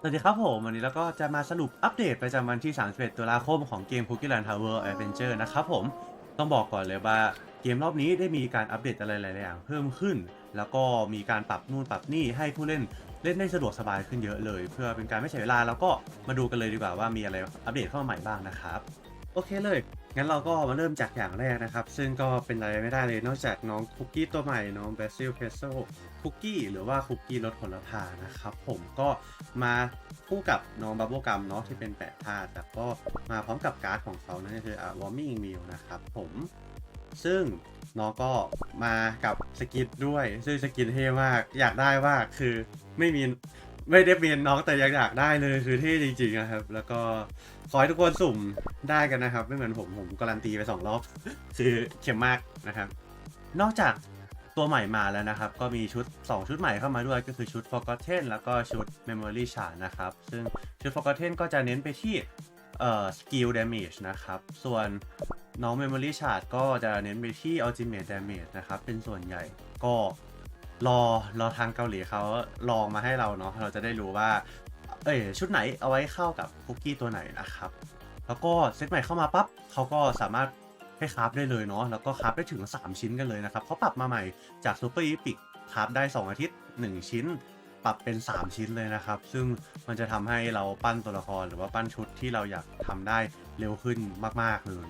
สวัสดีครับผมวันนี้เราก็จะมาสรุปอัปเดตประจำวันที่ 31 ตุลาคมของเกม Cookie Land Tower Adventure นะครับผมต้องบอกก่อนเลยว่าเกมรอบนี้ได้มีการอัปเดตอะไรหลายๆอย่างเพิ่มขึ้น แล้วก็มีการปรับนู่นปรับนี่ให้ผู้เล่นเล่นได้สะดวกสบายขึ้นเยอะเลย เพื่อเป็นการไม่เสียเวลาแล้วก็มาดูกันเลยดีกว่าว่ามีอะไรอัปเดตเข้ามาใหม่บ้างนะครับ โอเคเลย งั้นเราก็มาเริ่มจากอย่างแรกนะครับ ซึ่งก็เป็นอะไรไม่ได้เลยนอกจากน้องคุกกี้ตัวใหม่น้องเบสซิลเพโซคุกกี้หรือว่าคุกกี้รสผลพานะครับ ผมก็มาคู่กับน้องบับเบิลกัมเนาะที่เป็นแปดธาตุแต่ก็มาพร้อมกับการ์ดของเขานั่นก็คืออ่าวอร์มิ่งมิลนะครับผมซึ่งน้องก็มากับสกินด้วย ซึ่งสกินเท่มากอยากได้มากคือไม่มี ไม่ได้เป็นน้องแต่ยังอยากได้เลยคือเท่จริงๆนะครับ แล้วก็ขอให้ทุกคนสุ่มได้กันนะครับ ไม่เหมือนผมผมการันตีไปสองรอบคือเข็มมากนะครับ นอกจากตัวใหม่มาแล้วนะครับ ก็มีชุด 2 ชุดใหม่เข้ามาด้วยก็คือชุด Forgotten แล้วก็ชุด Memory Shard นะครับ ซึ่งชุด Forgotten ก็จะเน้นไปที่เอ่อ skill damage นะครับ ส่วนน้อง Memory Shard ก็จะเน้นไปที่ ultimate damage นะครับ เป็นส่วนใหญ่ก็ รอรอทางเกาหลีเขาลองมาให้เราเนาะเราจะได้รู้ว่า เอ้ยชุดไหนเอาไว้เข้ากับคุกกี้ตัวไหนนะครับ แล้วก็เซตใหม่เข้ามาปั๊บเขาก็สามารถให้คราฟได้เลยเนาะแล้วก็คราฟได้ถึง 3 ชิ้นกันเลยนะครับเขาปรับมาใหม่จากซูเปอร์อีพิกคราฟได้ 2 อาทิตย์ 1 ชิ้น ปรับเป็น 3 ชิ้นเลยนะครับ ซึ่งมันจะทำให้เราปั้นตัวละครหรือว่าปั้นชุดที่เราอยากทำได้เร็วขึ้นมาก ๆ เลย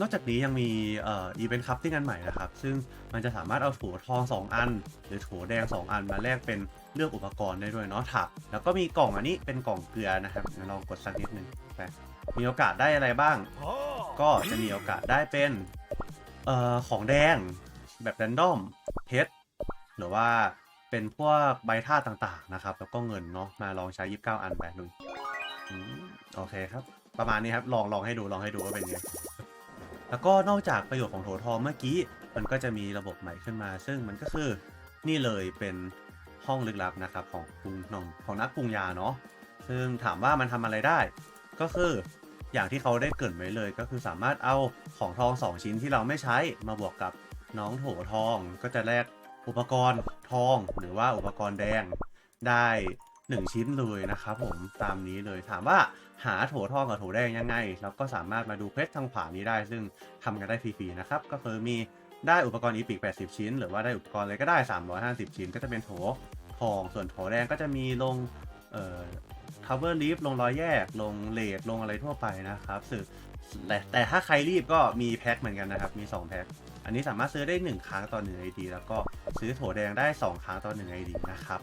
นอกจากนี้ยังมีเอ่ออีเวนต์คัพติ้งอันใหม่นะครับ ซึ่งมันจะสามารถเอาโถทอง 2 อัน หรือโถแดง 2 อันมาแลกเป็นเลือกอุปกรณ์ได้ด้วยเนาะถักแล้วก็มีกล่องอันนี้เป็นกล่องเกลือนะครับลองกดสักนิดนึงไปมีโอกาสได้อะไรบ้าง ก็จะมีโอกาสได้เป็นเอ่อของแดงแบบแรนดอมเพชรหรือว่าเป็นพวกใบท่าตุต่างๆนะครับ แล้วก็เงินเนาะมาลองใช้ 29 อันแบบนึงโอเคครับ ประมาณนี้ครับ ลองลองให้ดูลองให้ดูว่าเป็นไง แล้วก็นอกจากประโยชน์ของโถทองเมื่อกี้ มันก็จะมีระบบใหม่ขึ้นมา ซึ่งมันก็คือนี่เลยเป็นห้องลึกลับนะครับของกรุงนองของนักปรุงยาเนาะซึ่งถามว่ามันทำอะไรได้ ก็คืออย่างที่เขาได้เกิดไว้เลย ก็คือสามารถเอาของทอง 2 ชิ้นที่เราไม่ใช้มาบวกกับน้องโถทอง ก็จะแลกอุปกรณ์ทอง หรือว่าอุปกรณ์แดงได้ 1 ชิ้นเลยนะครับผมตามนี้เลยถามว่าหาโถทองกับโถแดงยังไงเราก็สามารถมาดูเพชรทางขวานี้ได้ ซึ่งทำกันได้ฟรีๆนะครับก็คือมีได้อุปกรณ์อีพิก80 ชิ้น หรือว่าได้อุปกรณ์อะไรก็ได้ 350 ชิ้น ก็จะเป็นโถทองส่วนโถแดงก็จะมีลงเอ่อ cover leaf ลงรอยแยกลงเลดลงอะไรทั่วไปนะครับสื่อแต่แต่ถ้าใครรีบก็มีแพ็คเหมือนกันนะครับ มี 2 แพ็ค อันนี้สามารถซื้อได้ 1 ครั้งต่อ1 ID แล้วก็ซื้อโถแดงได้ 2 ครั้งต่อ1 ID นะครับ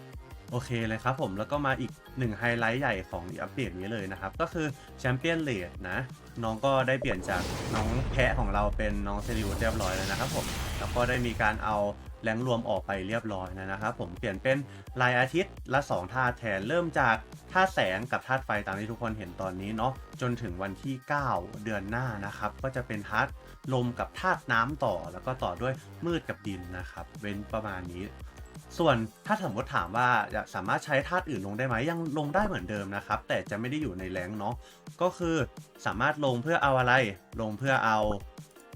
โอเคเลยครับผมแล้วก็มาอีกหนึ่งไฮไลท์ใหญ่ของอัปเดตนี้เลยนะครับ ก็คือแชมเปี้ยนเลดนะ น้องก็ได้เปลี่ยนจากน้องแพะของเราเป็นน้องเซริวเรียบร้อยแล้วนะครับผมแล้วก็ได้มีการเอาแรงรวมออกไปเรียบร้อยนะครับผมเปลี่ยนเป็นรายอาทิตย์ละ2ธาตุแทนเริ่มจากธาตุแสงกับธาตุไฟตามที่ทุกคนเห็นตอนนี้เนาะจนถึงวันที่ 9 เดือนหน้านะครับ ก็จะเป็นธาตุลมกับธาตุน้ำต่อ แล้วก็ต่อด้วยมืดกับดินนะครับ เว้นประมาณนี้ ส่วนถ้าสมมติถามว่าจะสามารถใช้ธาตุอื่นลงได้ไหมยังลงได้เหมือนเดิมนะครับ แต่จะไม่ได้อยู่ในแรงเนาะก็คือสามารถลงเพื่อเอาอะไรลงเพื่อเอา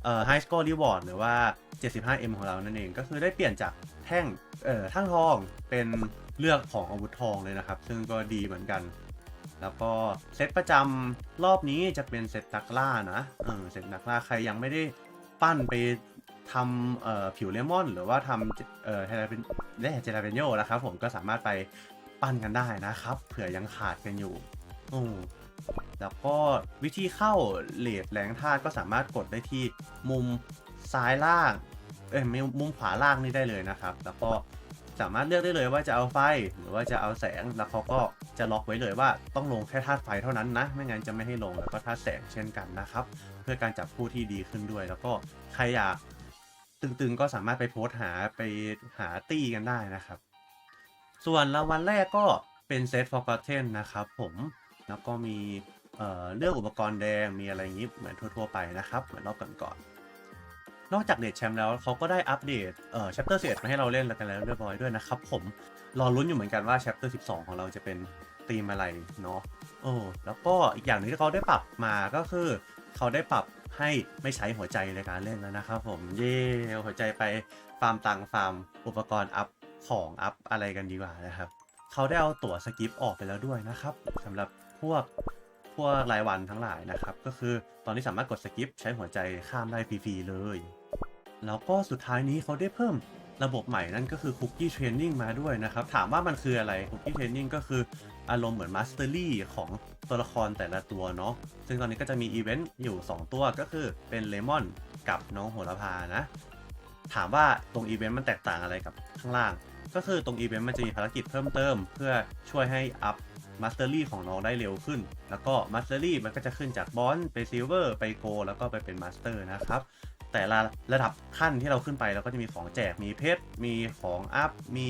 เอ่อ high score reward หรือว่า 75m ของเรานั่นเอง ก็คือได้เปลี่ยนจากแท่งเอ่อทั้งทองเป็นเลือกของอาวุธทองเลยนะครับ ซึ่งก็ดีเหมือนกัน แล้วก็เซตประจำรอบนี้จะเป็นเซตนักล่านะเออเซตนักล่าใครยังไม่ได้ปั้นไปทำเอ่อผิวเลมอน หรือว่าทำเอ่อเทเลเป็น ได้เจลาเปนโยนะครับผมก็สามารถไปปั้นกันได้นะครับ เผื่อยังขาดกันอยู่อืมแล้วก็วิธีเข้าเลดแรงธาตุก็สามารถกดได้ที่มุมซ้ายล่าง เอ้ยม่มุมขวาล่างนี่ได้เลยนะครับ แล้วก็สามารถเลือกได้เลยว่าจะเอาไฟหรือว่าจะเอาแสง แล้วเขาก็จะล็อกไว้เลยว่าต้องลงแค่ธาตุไฟเท่านั้นนะ ไม่งั้นจะไม่ให้ลงแล้วก็ธาตุแสงเช่นกันนะครับ เพื่อการจับคู่ที่ดีขึ้นด้วย แล้วก็ใครอยาก ตึงๆก็สามารถไปโพสหาไปหาตี้กันได้นะครับ ส่วนรางวัลแรกก็เป็นเซต Forgotten นะครับผมแล้วก็มีเอ่อเลือกอุปกรณ์แดงมีอะไรอย่างนี้เหมือนทั่วๆไปนะครับ เหมือนรอบก่อนๆนอกจากเดทแชมป์แล้วเขาก็ได้อัปเดตเอ่อ chapter 11มาให้เราเล่นแล้วกันแล้วเรียบร้อยด้วยนะครับผมรอลุ้นอยู่เหมือนกันว่า chapter 12 ของเราจะเป็นธีมอะไรเนาะโอ้แล้วก็อีกอย่างหนึงที่เขาได้ปรับมาก็คือ เขาได้ปรับ ให้ไม่ใช้หัวใจในการเล่นแล้วนะครับผมเย่หัวใจไปฟาร์มตังค์ฟาร์มอุปกรณ์อัพของอัพอะไรกันดีกว่านะครับเขาได้เอาตั๋วสกิปออกไปแล้วด้วยนะครับสำหรับพวกพวกรายวันทั้งหลายนะครับ ก็คือตอนนี้สามารถกดสกิปใช้หัวใจข้ามได้ฟรีๆเลย แล้วก็สุดท้ายนี้เขาได้เพิ่มระบบใหม่นั่นก็คือคุกกี้เทรนนิ่งมาด้วยนะครับ ถามว่ามันคืออะไรคุกกี้เทรนนิ่งก็คือ อารมณ์เหมือนมาสเตอรี่ของตัวละครแต่ละตัวเนาะซึ่งตอนนี้ก็จะมีอีเวนต์อยู่ 2 ตัวก็คือเป็นเลมอนกับน้องโหระพานะ ถามว่าตรงอีเวนต์มันแตกต่างอะไรกับข้างล่าง ก็คือตรงอีเวนต์มันจะมีภารกิจเพิ่มเติม เพื่อช่วยให้อัพมาสเตอรี่ของน้องได้เร็วขึ้น แล้วก็มาสเตอรี่มันก็จะขึ้นจากบอนไปซิลเวอร์ไปโกแล้วก็ไปเป็นมาสเตอร์นะครับ แต่ละระดับขั้นที่เราขึ้นไปเราก็จะมีของแจกมีเพชรมีของอัพมี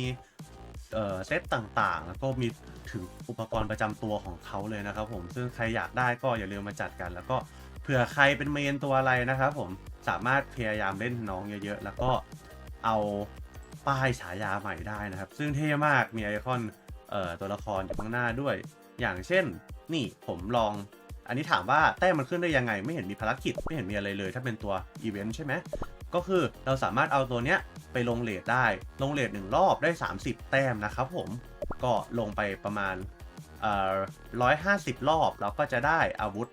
เซตต่างๆ แล้วก็มีถึงอุปกรณ์ประจำตัวของเขาเลยนะครับผมซึ่งใครอยากได้ก็อย่าลืมมาจัดกัน แล้วก็เผื่อใครเป็นเมนตัวอะไรนะครับผมสามารถพยายามเล่นน้องเยอะๆ แล้วก็เอาป้ายฉายาใหม่ได้นะครับ ซึ่งเท่มากมีไอคอนเอ่อตัวละครอยู่ข้างหน้าด้วย อย่างเช่น นี่ผมลอง อันนี้ถามว่าแต้มมันขึ้นได้ยังไง ไม่เห็นมีภารกิจไม่เห็นมีอะไรเลย ถ้าเป็นตัวอีเวนต์ใช่ไหม ก็คือเราสามารถเอาตัวเนี้ยไปลงเลทได้ ลงเลทหนึ่งรอบได้ 30 แต้มนะครับผม ก็ลงไปประมาณเอ่อร้อยห้าสิบรอบเราก็จะได้อาวุธ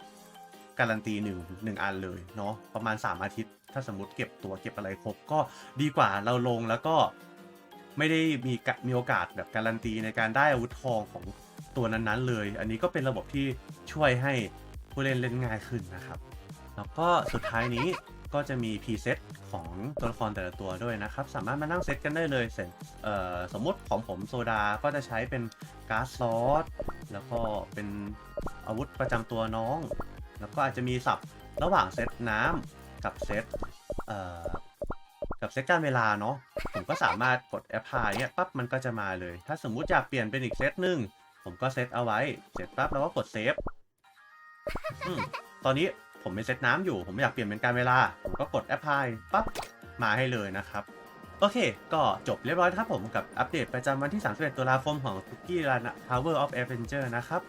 การันตีหนึ่งหนึ่งอันเลยเนาะประมาณ 3 อาทิตย์ ถ้าสมมติเก็บตัวเก็บอะไรครบก็ดีกว่าเราลงแล้วก็ไม่ได้มีมีโอกาสแบบการันตีในการได้อาวุธทองของตัวนั้นๆเลย อันนี้ก็เป็นระบบที่ช่วยให้ผู้เล่นเล่นง่ายขึ้นนะครับ แล้วก็สุดท้ายนี้ ก็จะมีพรีเซตของตัวละครแต่ละตัวด้วยนะครับ สามารถมานั่งเซตกันได้เลยเสร็จสมมติของผมโซดาก็จะใช้เป็นการ์ดซอสแล้วก็เป็นอาวุธประจำตัวน้อง แล้วก็อาจจะมีสับระหว่างเซตน้ำกับเซตเกับเซตการเวลาเนาะผมก็สามารถกดแอปพลายเนี่ยปั๊บมันก็จะมาเลย ถ้าสมมุติอยากเปลี่ยนเป็นอีกเซตหนึ่งผมก็เซตเอาไว้เสร็จปั๊บแล้วก็กดเซฟตอนนี้ ผมเป็นเซตน้ำอยู่ ผมอยากเปลี่ยนเป็นการเวลา ผมก็กดแอปพลายปั๊บมาให้เลยนะครับ โอเค ก็จบเรียบร้อยครับผมกับอัปเดตประจำวันที่ 31 ตุลาคมของ Cookie Run Tower of Adventure นะครับ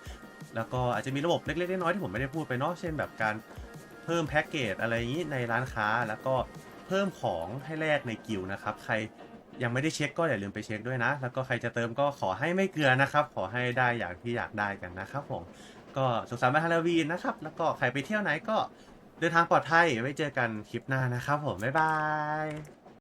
แล้วก็อาจจะมีระบบเล็กๆน้อยๆที่ผมไม่ได้พูดไปเนาะเช่นแบบการเพิ่มแพ็กเกจอะไรอย่างนี้ในร้านค้าแล้วก็เพิ่มของให้แลกในกิลด์นะครับ ใครยังไม่ได้เช็คก็อย่าลืมไปเช็คด้วยนะ แล้วก็ใครจะเติมก็ขอให้ไม่เกลือนะครับ ขอให้ได้อย่างที่อยากได้กันนะครับผม ก็สุขสันต์วันฮาโลวีนนะครับ แล้วก็ใครไปเที่ยวไหนก็เดินทางปลอดภัยไว้เจอกันคลิปหน้านะครับผม บ๊ายบาย